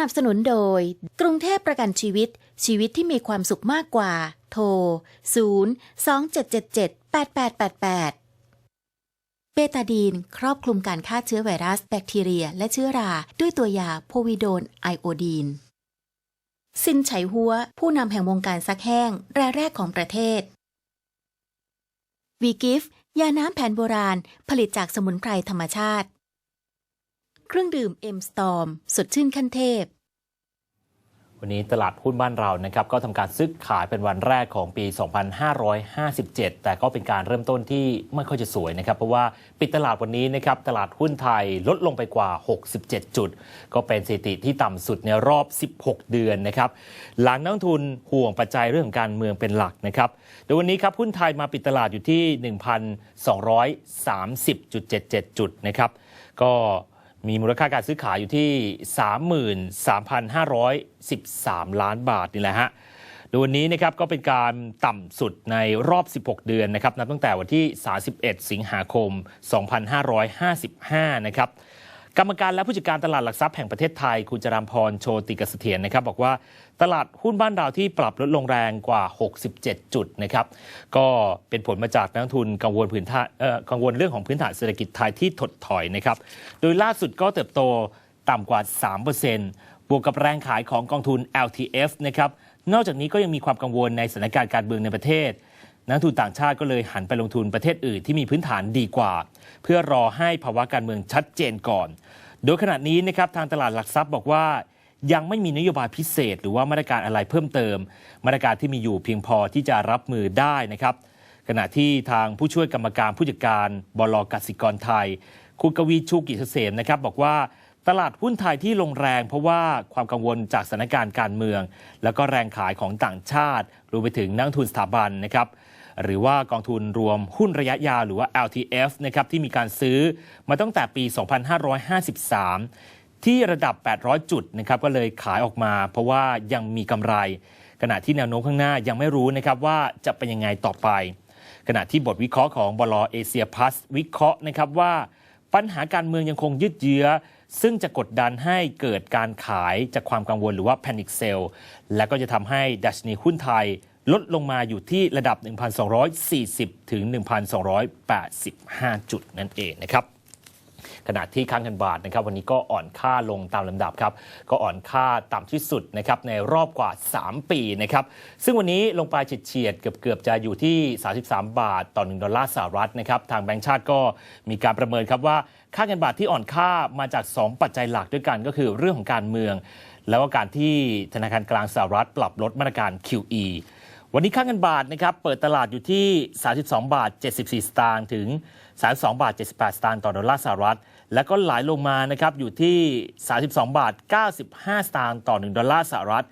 นับสนุนโดย กรุงเทพประกันชีวิต ชีวิตที่มีความสุขมากกว่า โทร 0 2 7 7 7 8 8 8 8 เบตาดีน ครอบคลุมการฆ่าเชื้อไวรัส แบคทีเรีย และเชื้อรา ด้วยตัวยาโพวิโดนไอโอดีน ซินไฉหัว ผู้นำแห่งวงการซักแห้ง รายแรกของประเทศวีกิฟยาน้ำแผนโบราณ ผลิตจากสมุนไพรธรรมชาติ เครื่องดื่มเอ็มสตอมสดชื่นขั้นเทพ วันนี้ตลาดหุ้นบ้านเรานะครับ ก็ทำการซื้อขายเป็นวันแรกของปี 2557 แต่ก็เป็นการเริ่มต้นที่ไม่ค่อยจะสวยนะครับ เพราะว่าปิดตลาดวันนี้นะครับ ตลาดหุ้นไทยลดลงไปกว่า 67 จุด ก็เป็นสถิติที่ต่ำสุดในรอบ 16 เดือนนะครับ หลังนักทุนห่วงปัจจัยเรื่องของการเมืองเป็นหลักนะครับโดยวันนี้ครับหุ้นไทยมาปิดตลาดอยู่ที่ 1,230.77 จุดนะครับ ก็ มีมูลค่าการซื้อขายอยู่ที่ 33,513 ล้านบาทนี่แหละฮะโดยวันนี้นะครับก็เป็นการต่ำสุดในรอบ 16 เดือนนะครับนับตั้งแต่วันที่ 31 สิงหาคม 2555 นะครับ กรรมการและผู้จัดการตลาดหลักทรัพย์แห่งประเทศไทย คุณจรามพรโชติกเสถียรนะครับ บอกว่าตลาดหุ้นบ้านเราที่ปรับลดลงแรงกว่า 67 จุดนะครับ ก็เป็นผลมาจากนักทุนกังวลพื้นฐานกังวลเรื่องของพื้นฐานเศรษฐกิจไทยที่ถดถอยนะครับ โดยล่าสุดก็เติบโตต่ำกว่า 3%บวกกับแรงขายของกองทุน LTF นะครับ นอกจากนี้ก็ยังมีความกังวลในสถานการณ์การเมืองในประเทศ นักทุนต่างชาติก็เลยหันไปลงทุนประเทศอื่นที่มีพื้นฐานดีกว่า เพื่อรอให้ภาวะการเมืองชัดเจนก่อน โดยขณะนี้นะครับทางตลาดหลักทรัพย์บอกว่า ยังไม่มีนโยบายพิเศษ หรือว่ามาตรการอะไรเพิ่มเติม มาตรการที่มีอยู่เพียงพอที่จะรับมือได้นะครับขณะที่ทางผู้ช่วยกรรมการผู้จัดการบลกสิกรไทย คุณกวีชูกิจเกษมนะครับบอกว่าตลาดหุ้นไทยที่ลงแรง เพราะว่าความกังวลจากสถานการณ์การเมือง แล้วก็แรงขายของต่างชาติรวมไปถึงนักทุนสถาบันนะครับ หรือว่ากองทุนรวมหุ้นระยะยาวหรือว่า LTF นะครับที่มีการซื้อมาตั้งแต่ปี 2553 ที่ระดับ 800 จุดนะครับก็เลยขายออกมา เพราะว่ายังมีกำไร ขณะที่แนวโน้มข้างหน้ายังไม่รู้นะครับว่าจะเป็นยังไงต่อไป ขณะที่บทวิเคราะห์ของบลเอเชียพัสวิเคราะห์นะครับว่าปัญหาการเมืองยังคงยืดเยื้อ ซึ่งจะกดดันให้เกิดการขายจากความกังวลหรือว่า panic sell และก็จะทำให้ดัชนีหุ้นไทย ลดลงมาอยู่ที่ระดับ 1,240 ถึง 1,285 จุดนั่นเองนะครับขณะที่ค่าเงินบาทนะครับวันนี้ก็อ่อนค่าลงตามลำดับครับก็อ่อนค่าต่ำที่สุดนะครับในรอบกว่า 3 ปีนะครับซึ่งวันนี้ลงไปเฉียดๆเกือบจะอยู่ที่ 33 บาทต่อ 1 ดอลลาร์สหรัฐนะครับทางแบงก์ชาติก็มีการประเมินครับว่าค่าเงินบาทที่อ่อนค่ามาจาก 2 ปัจจัยหลักด้วยกันก็คือเรื่องของการเมือง แล้วก็การที่ธนาคารกลางสหรัฐปรับลดมาตรการ QE วันนี้ค่าเงินบาทนะครับเปิดตลาดอยู่ที่ 32 บาท 74 สตางค์ถึง 32 บาท 78 สตางค์ต่อดอลลาร์สหรัฐ แล้วก็ไหลลงมานะครับอยู่ที่ 32 บาท 95 สตางค์ต่อ 1 ดอลลาร์สหรัฐ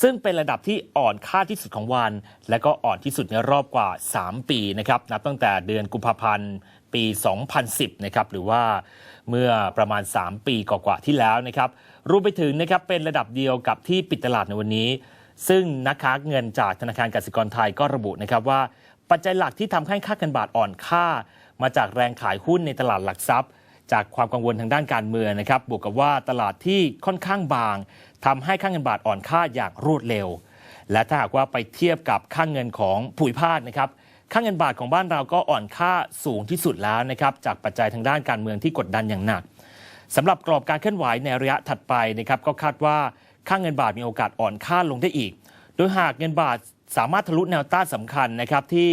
ซึ่งเป็นระดับที่อ่อนค่าที่สุดของวัน และก็อ่อนที่สุดในรอบกว่า 3 ปีนะครับนับตั้งแต่เดือนกุมภาพันธ์ปี 2010 นะครับหรือว่าเมื่อประมาณ 3 ปีกว่าๆที่แล้วนะครับรวมไปถึงนะครับเป็นระดับเดียวกับที่ปิดตลาดในวันนี้ ซึ่งนักค้าเงินจากธนาคารกสิกรไทยก็ระบุนะครับว่า ปัจจัยหลักที่ทำให้ค่าเงินบาทอ่อนค่า มาจากแรงขายหุ้นในตลาดหลักทรัพย์ จากความกังวลทางด้านการเมืองนะครับ บวกกับว่าตลาดที่ค่อนข้างบางทำให้ค่าเงินบาทอ่อนค่าอย่างรวดเร็ว และถ้าหากว่าไปเทียบกับค่าเงินของภูมิภาคนะครับค่าเงินบาทของบ้านเราก็อ่อนค่าสูงที่สุดแล้วนะครับจากปัจจัยทางด้านการเมืองที่กดดันอย่างหนักสำหรับกรอบการเคลื่อนไหวในระยะถัดไปนะครับก็คาดว่า ค่าเงินบาทมีโอกาสอ่อนค่าลงได้อีก โดยหากเงินบาทสามารถทะลุแนวต้านสำคัญนะครับที่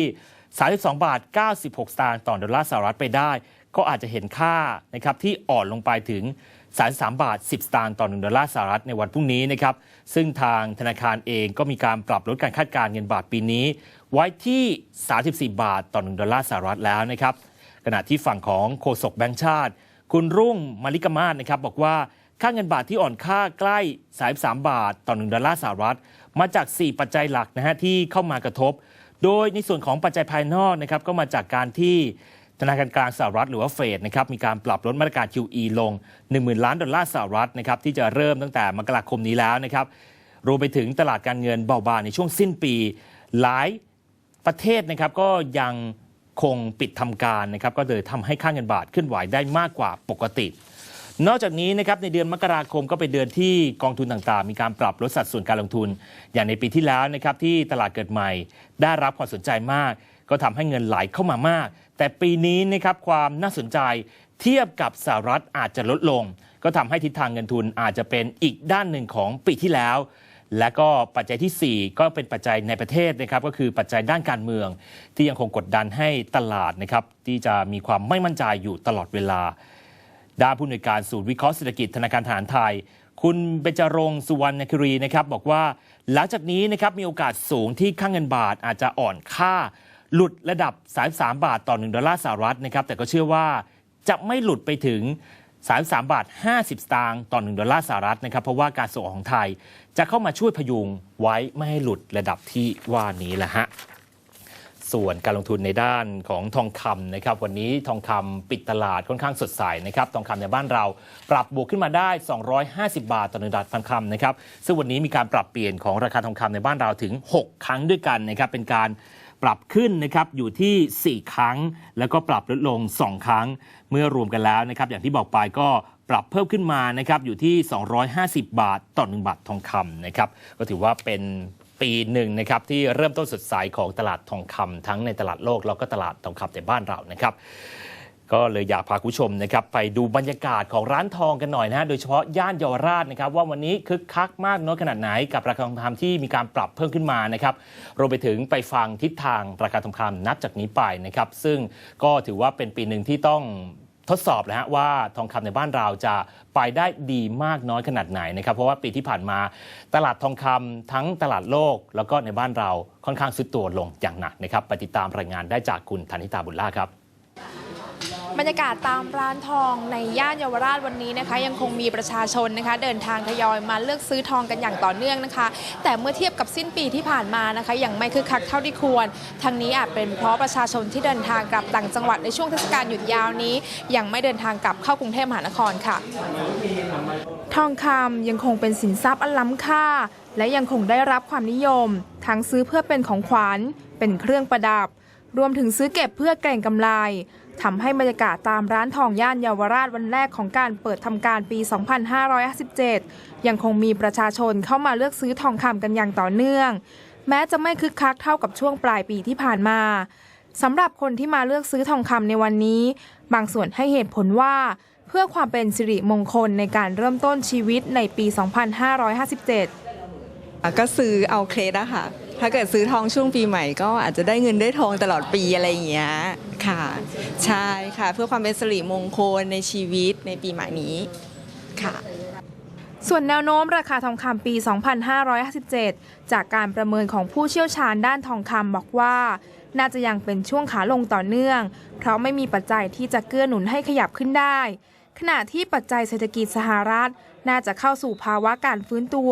32 บาท 96 สตางค์ต่อดอลลาร์สหรัฐไปได้ ก็อาจจะเห็นค่านะครับที่อ่อนลงไปถึง 33 บาท 10 สตางค์ต่อ 1 ดอลลาร์สหรัฐในวันพรุ่งนี้นะครับ ซึ่งทางธนาคารเองก็มีการปรับลดการคาดการเงินบาทปีนี้ ไว้ที่ 34 บาทต่อ 1 ดอลลาร์สหรัฐแล้วนะครับ ขณะที่ฝั่งของโฆษกแบงก์ชาติ คุณรุ่งมาริกามาศนะครับบอกว่า ค่าเงินบาทที่อ่อนค่าใกล้ 33 บาท ต่อ 1 ดอลลาร์สหรัฐ มาจาก 4 ปัจจัยหลักนะฮะที่เข้ามากระทบ โดยในส่วนของปัจจัยภายนอกนะครับก็มาจากการที่ธนาคารกลางสหรัฐหรือว่าเฟดนะครับมีการปรับลดมาตรการ QE ลง 10,000 ล้านดอลลาร์สหรัฐนะครับที่จะเริ่มตั้งแต่มกราคมนี้แล้วนะครับรวมไปถึงตลาดการเงินเบาบางในช่วงสิ้นปี หลายประเทศนะครับก็ยังคงปิดทำการนะครับก็เลยทำให้ค่าเงินบาทขึ้นไหวได้มากกว่าปกติ นอกจากนี้นะครับในเดือนมกราคมก็เป็นเดือนที่กองทุนต่างๆ มีการปรับลดสัดส่วนการลงทุน อย่างในปีที่แล้วนะครับที่ตลาดเกิดใหม่ ได้รับความสนใจมาก ก็ทำให้เงินไหลเข้ามามาก แต่ปีนี้นะครับความน่าสนใจเทียบกับสหรัฐอาจจะลดลง ก็ทำให้ทิศทางเงินทุนอาจจะเป็นอีกด้านหนึ่งของปีที่แล้ว และก็ปัจจัยทีสี่ 4 ก็เป็นปัจจัยในประเทศนะครับก็คือปัจจัยด้านการเมือง ที่ยังคงกดดันให้ตลาดนะครับที่จะมีความไม่มั่นใจอยู่ตลอดเวลา ด้านผู้อำนวยการศูนย์วิเคราะห์เศรษฐกิจธนาคารทหารไทย คุณเบญจรงสุวรรณครีนะครับบอกว่าหลังจากนี้นะครับมีโอกาสสูงที่ค่างเงินบาทอาจจะอ่อนค่า หลุดระดับ 33 บาทต่อ 1 ดอลลาร์สหรัฐนะครับแต่ก็เชื่อว่าจะไม่หลุดไปถึง 33 บาท 50 สตางค์ต่อ 1 ดอลลาร์สหรัฐนะครับเพราะว่าการส่งออกของไทยจะเข้ามาช่วยพยุงไว้ไม่ให้หลุดระดับที่ว่านี้แหละฮะ ส่วนการลงทุนในด้านของทองคำนะครับ วันนี้ทองคำปิดตลาดค่อนข้างสดใสนะครับ ทองคำในบ้านเราปรับบวกขึ้นมาได้ 250 บาทต่อหนึ่งดอลลาร์ทองคำนะครับ ซึ่งวันนี้มีการปรับเปลี่ยนของราคาทองคำในบ้านเราถึง 6 ครั้งด้วยกันนะครับ เป็นการปรับขึ้นนะครับอยู่ที่ 4 ครั้ง แล้วก็ปรับลดลง 2 ครั้งเมื่อรวมกันแล้วนะครับ อย่างที่บอกไปก็ปรับเพิ่มขึ้นมานะครับอยู่ที่ 250 บาทต่อ 1 บาททองคำนะครับ ก็ถือว่าเป็น ปีหนึ่งนะครับที่เริ่มต้นสดใสของตลาดทองคำทั้งในตลาดโลกแล้วก็ตลาดทองคำในบ้านเรานะครับก็เลยอยากพาคุณผู้ชมนะครับไปดูบรรยากาศของร้านทองกันหน่อยนะฮะโดยเฉพาะย่านเยาวราชนะครับว่าวันนี้คึกคักมากน้อยขนาดไหนกับราคาทองคำที่มีการปรับเพิ่มขึ้นมานะครับรวมไปถึงไปฟังทิศทางราคาทองคำนับจากนี้ไปนะครับซึ่งก็ถือว่าเป็นปีหนึ่งที่ต้อง ทดสอบนะฮะว่าทองคำในบ้านเราจะไปได้ดีมากน้อยขนาดไหนนะครับ เพราะว่าปีที่ผ่านมาตลาดทองคำทั้งตลาดโลก แล้วก็ในบ้านเราค่อนข้างซุดตัวลงอย่างหนักนะครับไปติดตามรายงานได้จากคุณธนิตาบุญล่าครับ บรรยากาศตามร้านทองในย่านเยาวราชวันนี้นะคะ ยังคงมีประชาชนนะคะ เดินทางทยอยมาเลือกซื้อทองกันอย่างต่อเนื่องนะคะ แต่เมื่อเทียบกับสิ้นปีที่ผ่านมานะคะยังไม่คึกคักเท่าที่ควรทางนี้อาจเป็นเพราะประชาชนที่เดินทางกลับต่างจังหวัดในช่วงเทศกาลหยุดยาวนี้ ยังไม่เดินทางกลับเข้ากรุงเทพมหานครค่ะ ทองคำยังคงเป็นสินทรัพย์อันล้ำค่า และยังคงได้รับความนิยม ทั้งซื้อเพื่อเป็นของขวัญเป็นเครื่องประดับ รวมถึงซื้อเก็บเพื่อเกรงกำไรทำให้บรรยากาศตามร้านทองย่านเยาวราชวันแรกของการเปิดทำการปี 2557 ยังคงมีประชาชนเข้ามาเลือกซื้อทองคำกันอย่างต่อเนื่อง แม้จะไม่คึกคักเท่ากับช่วงปลายปีที่ผ่านมาสำหรับคนที่มาเลือกซื้อทองคำในวันนี้ บางส่วนให้เหตุผลว่า เพื่อความเป็นสิริมงคลในการเริ่มต้นชีวิตในปี 2557 ก็ซื้อเอาเครดอะค่ะ ถ้าเกิดซื้อทองช่วงปีใหม่ก็อาจจะได้เงินได้ทองตลอดปีอะไรอย่างเงี้ยค่ะ ใช่ค่ะ เพื่อความเป็นสิริมงคลในชีวิตในปีใหม่นี้ค่ะส่วนแนวโน้มราคาทองคำปี 2557 จากการประเมินของผู้เชี่ยวชาญด้านทองคำบอกว่า น่าจะยังเป็นช่วงขาลงต่อเนื่อง เพราะไม่มีปัจจัยที่จะเกื้อหนุนให้ขยับขึ้นได้ ขณะที่ปัจจัยเศรษฐกิจสหรัฐ น่าจะเข้าสู่ภาวะการฟื้นตัว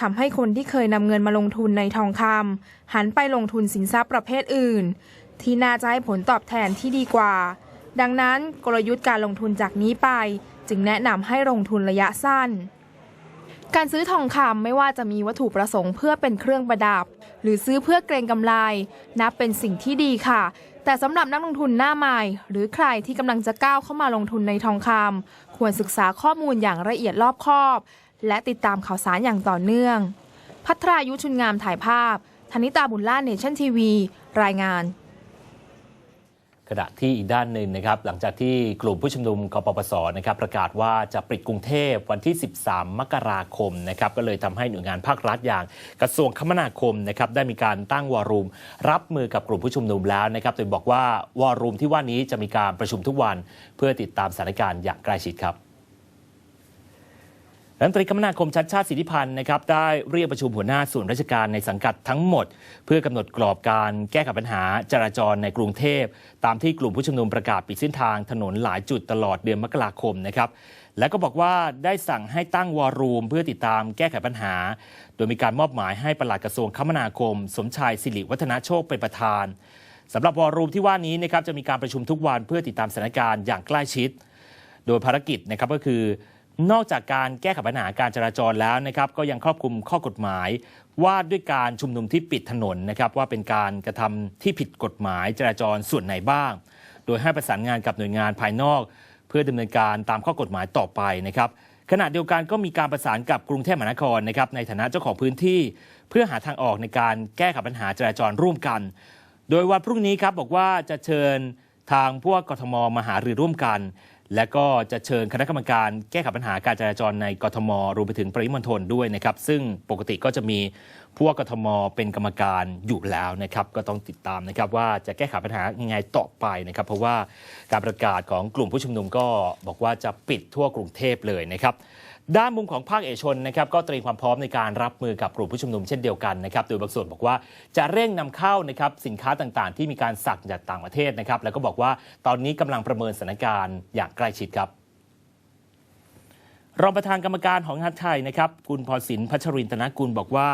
ทำให้คนที่เคยนำเงินมาลงทุนในทองคำหันไปลงทุนสินทรัพย์ประเภทอื่น ที่น่าจะให้ผลตอบแทนที่ดีกว่า ดังนั้นกลยุทธ์การลงทุนจากนี้ไป จึงแนะนำให้ลงทุนระยะสั้น การซื้อทองคำไม่ว่าจะมีวัตถุประสงค์เพื่อเป็นเครื่องประดับ หรือซื้อเพื่อเกรงกำไร นับเป็นสิ่งที่ดีค่ะแต่สำหรับนักลงทุนหน้าใหม่ หรือใครที่กำลังจะก้าวเข้ามาลงทุนในทองคำควรศึกษาข้อมูลอย่างละเอียดรอบคอบ และติดตามข่าวสารอย่างต่อเนื่อง พัทรายุชุนงามถ่ายภาพธนิตาบุญล่าเนชั่นทีวี รายงานขณะที่อีกด้านหนึ่งนะครับหลังจากที่กลุ่มผู้ชุมนุมกปปสนะครับประกาศว่าจะปิดกรุงเทพวันที่ 13 มกราคมนะครับก็เลยทำให้หน่วยงานภาครัฐอย่าง กระทรวงคมนาคมนะครับได้มีการตั้งวอรูม รับมือกับกลุ่มผู้ชุมนุมแล้วนะครับโดยบอกว่าวอรูมที่ว่านี้จะมีการประชุมทุกวัน เพื่อติดตามสถานการณ์อย่างใกล้ชิดครับ รัฐมนตรีคมนาคมชัดชาติสิทธิพันธ์นะครับได้เรียกประชุมหัวหน้าส่วนราชการในสังกัดทั้งหมด เพื่อกำหนดกรอบการแก้ไขปัญหาจราจรในกรุงเทพ ตามที่กลุ่มผู้ชุมนุมประกาศปิดเส้นทางถนนหลายจุดตลอดเดือนมกราคมนะครับและก็บอกว่าได้สั่งให้ตั้งวอร์รูม เพื่อติดตามแก้ไขปัญหา โดยมีการมอบหมายให้ปลัดกระทรวงคมนาคม สมชายสิริวัฒนาโชคเป็นประธานสำหรับวอร์รูมที่ว่านี้นะครับจะมีการประชุมทุกวันเพื่อติดตามสถานการณ์อย่างใกล้ชิด โดยภารกิจนะครับก็คือ นอกจากการแก้ไขปัญหาการจราจรแล้วนะครับก็ยังครอบคลุมข้อกฎหมาย ว่าด้วยการชุมนุมที่ปิดถนนนะครับว่าเป็นการกระทำที่ผิดกฎหมายจราจรส่วนไหนบ้าง โดยให้ประสานงานกับหน่วยงานภายนอก เพื่อดำเนินการตามข้อกฎหมายต่อไปนะครับขณะเดียวกันก็มีการประสานกับกรุงเทพมหานครนะครับในฐานะเจ้าของพื้นที่ เพื่อหาทางออกในการแก้ไขปัญหาจราจรร่วมกัน โดยวันพรุ่งนี้ครับบอกว่าจะเชิญทางพวกกทมมาหารือร่วมกัน และก็จะเชิญคณะกรรมการแก้ไขปัญหาการจราจรในกทม รวมไปถึงปริมณฑลด้วยนะครับ ซึ่งปกติก็จะมีพวกกทมเป็นกรรมการอยู่แล้วนะครับ ก็ต้องติดตามนะครับว่าจะแก้ไขปัญหายังไงต่อไปนะครับ เพราะว่าการประกาศของกลุ่มผู้ชุมนุมก็บอกว่าจะปิดทั่วกรุงเทพเลยนะครับ ด้านมุมของภาคเอกชนนะครับก็เตรียมความพร้อมในการรับมือกับกลุ่มผู้ชุมนุมเช่นเดียวกันนะครับโดยบางส่วนบอกว่าจะเร่งนำเข้านะครับสินค้าต่างๆ ที่มีการสั่งจากต่างประเทศนะครับแล้วก็บอกว่าตอนนี้กำลังประเมินสถานการณ์อย่างใกล้ชิดครับรองประธานกรรมการของฮัทไทยนะครับคุณพรศินพัชรินตนกุลบอกว่า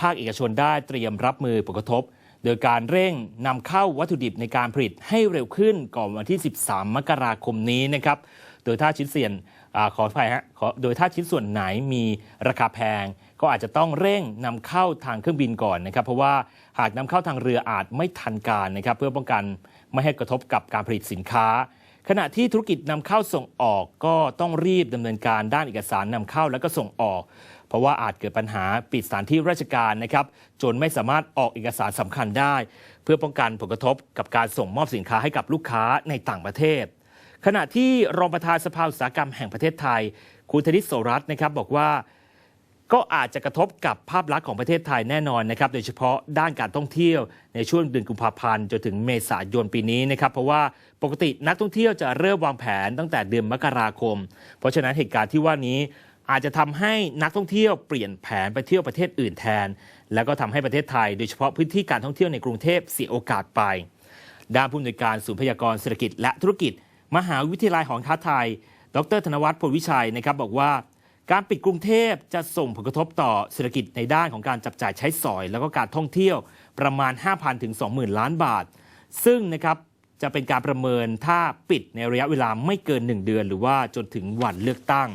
ภาคเอกชนได้เตรียมรับมือผลกระทบ โดยการเร่งนำเข้าวัตถุดิบในการผลิตให้เร็วขึ้นก่อนวันที่ 13 มกราคมนี้นะครับโดยถ้าชิ้นเสียน อขออภัยฮะโดยถ้าชิ้นส่วนไหนมีราคาแพง ก็อาจจะต้องเร่งนำเข้าทางเครื่องบินก่อนนะครับ เพราะว่าหากนำเข้าทางเรืออาจไม่ทันการนะครับ เพื่อป้องกันไม่ให้กระทบกับการผลิตสินค้า ขณะที่ธุรกิจนำเข้าส่งออกก็ต้องรีบดำเนินการด้านเอกสารนำเข้าและก็ส่งออก เพราะว่าอาจเกิดปัญหาปิดสถานที่ราชการนะครับจนไม่สามารถออกเอกสารสำคัญได้ เพื่อป้องกันผลกระทบกับการส่งมอบสินค้าให้กับลูกค้าในต่างประเทศ ขณะที่รองประธานสภาอุตสาหกรรมแห่งประเทศไทย คุณธนิตโสรัตน์นะครับบอกว่าก็อาจจะกระทบกับภาพลักษณ์ของประเทศไทยแน่นอนนะครับ โดยเฉพาะด้านการท่องเที่ยวในช่วงเดือนกุมภาพันธ์จนถึงเมษายนปีนี้นะครับ เพราะว่าปกตินักท่องเที่ยวจะเริ่มวางแผนตั้งแต่เดือนมกราคม เพราะฉะนั้นเหตุการณ์ที่ว่านี้อาจจะทำให้นักท่องเที่ยวเปลี่ยนแผนไปเที่ยวประเทศอื่นแทน แล้วก็ทำให้ประเทศไทย โดยเฉพาะพื้นที่การท่องเที่ยวในกรุงเทพเสียโอกาสไป ด้านผู้อำนวยการศูนย์พยากรณ์เศรษฐกิจและธุรกิจ มหาวิทยาลัยหอการค้าไทย ดรธนวัฒน์พลวิชัยนะครับบอกว่าการปิดกรุงเทพจะส่งผลกระทบต่อเศรษฐกิจในด้านของการจับจ่ายใช้สอย แล้วก็การท่องเที่ยวประมาณ 5,000 ถึง 20,000 ล้านบาท ซึ่งนะครับจะเป็นการประเมินถ้าปิดในระยะเวลาไม่เกิน 1 เดือน หรือว่าจนถึงวันเลือกตั้ง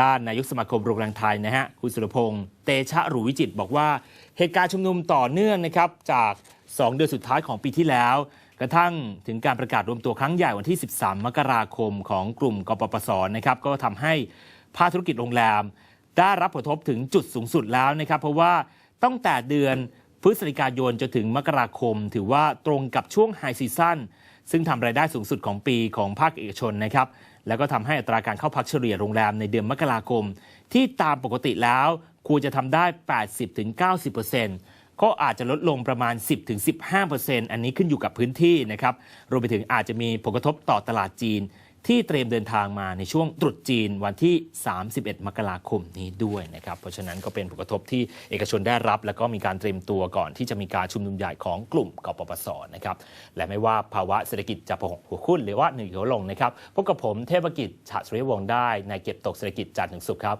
ด้านนายกสมาคมโรงแรมไทยนะฮะคุณสุรพงษ์เตชะหรูวิจิตบอกว่า เหตุการณ์ชุมนุมต่อเนื่องนะครับจาก 2 เดือนสุดท้ายของปีที่แล้ว กระทั่งถึงการประกาศรวมตัวครั้งใหญ่วันที่ 13 มกราคมของกลุ่มกปปสนะครับก็ทำให้ภาคธุรกิจโรงแรม ได้รับผลกระทบถึงจุดสูงสุดแล้วนะครับ เพราะว่าตั้งแต่เดือนพฤศจิกายนจนถึงมกราคม ถือว่าตรงกับช่วงไฮซีซั่นซึ่งทำรายได้สูงสุดของปีของภาคเอกชนนะครับ แล้วก็ทำให้อัตราการเข้าพักเฉลี่ยโรงแรมในเดือนมกราคม ที่ตามปกติแล้วควรจะทำได้ 80-90% ก็อาจจะลดลงประมาณ 10-15%อันนี้ขึ้นอยู่กับพื้นที่นะครับรวมไปถึงอาจจะมีผลกระทบต่อตลาดจีน ที่เตรียมเดินทางมาในช่วงตรุษจีนวันที่ 31 มกราคมนี้ด้วยนะครับเพราะฉะนั้นก็เป็นผลกระทบที่เอกชนได้รับ แล้วก็มีการเตรียมตัวก่อนที่จะมีการชุมนุมใหญ่ของกลุ่มกปปสนะครับและไม่ว่าภาวะเศรษฐกิจจะพงหัวขึ้นหรือว่าหนึ่งหัวลงนะครับพบกับผมเทพกิจฉะสุริวงศ์ได้ในเก็บตกเศรษฐกิจจันทร์ถึงสุขครับ